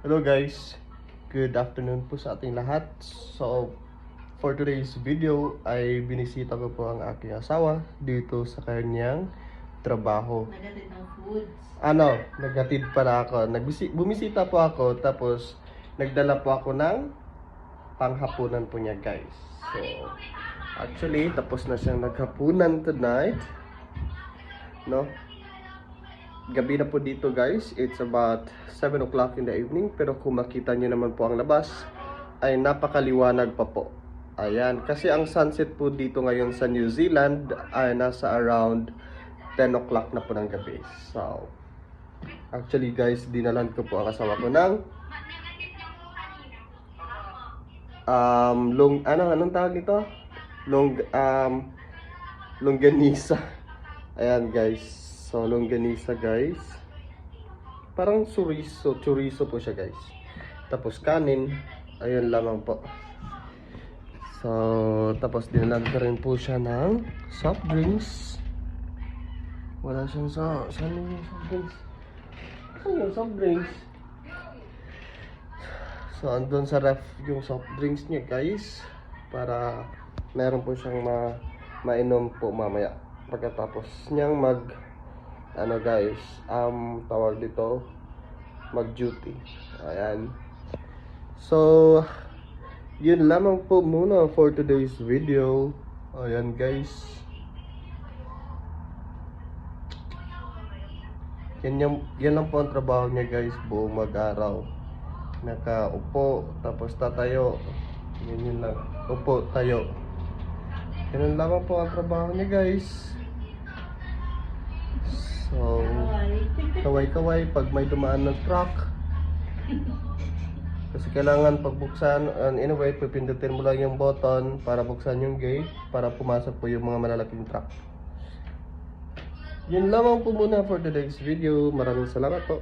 Hello guys, good afternoon po sa ating lahat. So, for today's video ay binisita ko po ang aking asawa dito sa kanyang trabaho. Nagatid ng foods. Ano, naghatid pala ako. Nagbisi- bumisita po ako tapos nagdala po ako ng panghapunan po niya guys. So, actually, tapos na siyang naghapunan tonight. No? Gabi na po dito guys. It's about 7 o'clock in the evening. Pero kung makita niyo naman po ang labas, ay napakaliwanag pa po. Ayan. Kasi ang sunset po dito ngayon sa New Zealand ay nasa around 10 o'clock na po ng gabi. So, actually guys, dinalan ko po ang asawa ko ng um, long, ano, anong tawag nito? Long, um, longganisa. Ayan guys. So, longganisa guys. Parang chorizo, chorizo po siya guys. Tapos kanin, ayun lamang po. So, tapos dinalan ko rin po siya ng soft drinks. Wala siyang sa... Saan yung soft drinks? Saan yung soft drinks? So, andun sa ref yung soft drinks niya, guys. Para meron po siyang ma mainom po mamaya. Pagkatapos niyang mag... Ano, guys. Um, tawag dito. Mag-duty. Ayan. So, yun lamang po muna for today's video. Ayan, guys. Yan, yung, yan lang po ang trabaho niya guys buong mag-araw. Nakaupo, tapos tatayo. Yan yun lang. Upo, tayo. Ganun lamang po ang trabaho niya guys. So, kaway-kaway pag may dumaan ng truck. Kasi kailangan pagbuksan, and anyway, pipindutin mo lang yung button para buksan yung gate para pumasok po yung mga malalaking truck. Yun lamang po muna for today's video. Maraming salamat po.